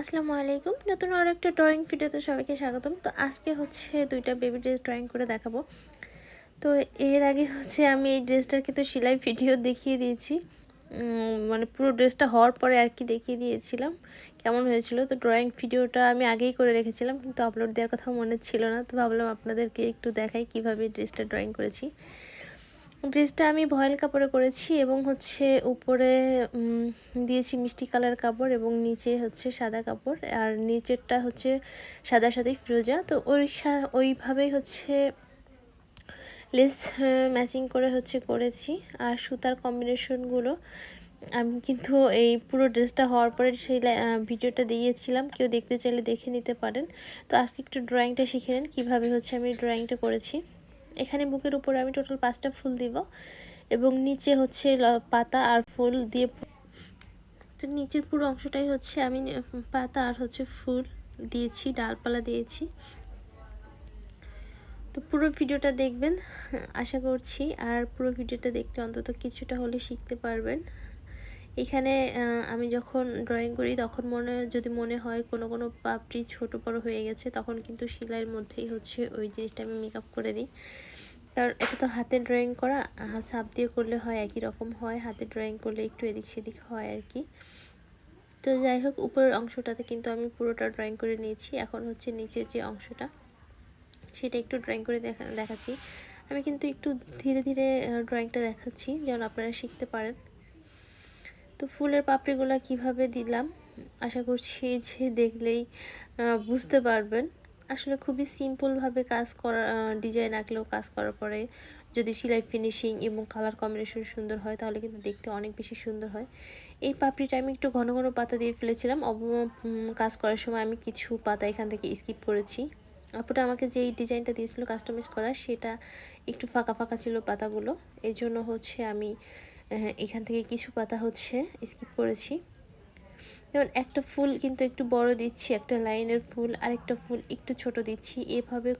আসসালামু আলাইকুম। নতুন আরও একটা ড্রয়িং ভিডিওতে সবাইকে স্বাগতম। তো আজকে হচ্ছে দুইটা বেবি ড্রেস ড্রয়িং করে দেখাবো। তো এর আগে হচ্ছে আমি এই ড্রেসটার কিন্তু সেলাই ভিডিও দেখিয়ে দিয়েছি। মানে পুরো ড্রেসটা হওয়ার পরে আর কি দেখিয়ে দিয়েছিলাম। কেমন হয়েছিল? তো ড্রয়িং ভিডিওটা আমি আগেই করে রেখেছিলাম, কিন্তু আপলোড দেওয়ার কথা মনে ছিল না। তো ভাবলাম আপনাদেরকে একটু দেখাই কীভাবে ড্রেসটা ড্রয়িং করেছি। ড্রেসটা আমি ভয়েল কাপড়ে করেছি এবং হচ্ছে উপরে দিয়েছি মিষ্টি কালার কাপড় এবং নিচে হচ্ছে সাদা কাপড়। আর নিচেরটা হচ্ছে সাদা সাথে ফিরোজা। তো ওই ওইভাবেই হচ্ছে লেস ম্যাচিং করে হচ্ছে করেছি। আর সুতার কম্বিনেশনগুলো, আমি কিন্তু এই পুরো ড্রেসটা হওয়ার পরে সেই ভিডিওটা দিয়েছিলাম। কেউ দেখতে চাইলে দেখে নিতে পারেন। তো আজকে একটু ড্রয়িংটা শিখে নেন। কীভাবে হচ্ছে আমি ড্রয়িংটা করেছি। এখানে বুকের উপরে আমি টোটাল পাঁচটা ফুল দিব এবং নিচে হচ্ছে পাতা আর ফুল দিয়ে তো নিচের পুরো অংশটাই হচ্ছে আমি পাতা আর হচ্ছে ফুল দিয়েছি, ডালপালা দিয়েছি। তো পুরো ভিডিওটা দেখবেন, আশা করছি। আর পুরো ভিডিওটা দেখলে অন্তত কিছুটা হলে শিখতে পারবেন। এখানে আমি যখন ড্রয়িং করি, তখন মনে, যদি মনে হয় কোনো কোনো পাপড়ি ছোট বড় হয়ে গেছে, তখন কিন্তু সেলাইয়ের মধ্যেই হচ্ছে ওই জিনিসটা আমি মেকআপ করে দিই। কারণ এটা তো হাতে ড্রয়িং করা সাপ দিয়ে করলে হয়, একই রকম হয়, হাতে ড্রয়িং করলে একটু এদিক সেদিক হয় আর কি। তো যাই হোক, উপরের অংশটাতে কিন্তু আমি পুরোটা ড্রয়িং করে নিয়েছি, এখন হচ্ছে নিচের যে অংশটা, সেটা একটু ড্রয়িং করে দেখা, দেখাচ্ছি। আমি কিন্তু একটু ধীরে ধীরে ড্রয়িংটা দেখাচ্ছি, যেমন আপনারা শিখতে পারেন। তো ফুলের পাপড়িগুলো কীভাবে দিলাম, আশা করছি যে দেখলেই বুঝতে পারবেন। আসলে খুবই সিম্পলভাবে কাজ করা ডিজাইন আঁকলেও কাজ করার পরে যদি সেলাই ফিনিশিং এবং কালার কম্বিনেশন সুন্দর হয়, তাহলে কিন্তু দেখতে অনেক বেশি সুন্দর হয়। এই পাপড়িটা আমি একটু ঘন ঘন পাতা দিয়ে ফেলেছিলাম। অব কাজ করার সময় আমি কিছু পাতা এখান থেকে স্কিপ করেছি। আপুটা আমাকে যেই ডিজাইনটা দিয়েছিল কাস্টমাইজ করা, সেটা একটু ফাঁকা ফাঁকা ছিল পাতাগুলো। এই জন্য হচ্ছে আমি এখান থেকে কিছু পাতা হচ্ছে স্কিপ করেছি। যেমন একটা ফুল কিন্তু একটু বড় দিচ্ছি, একটা লাইনের ফুল আর একটা ফুল একটু ছোট দিচ্ছি, এভাবে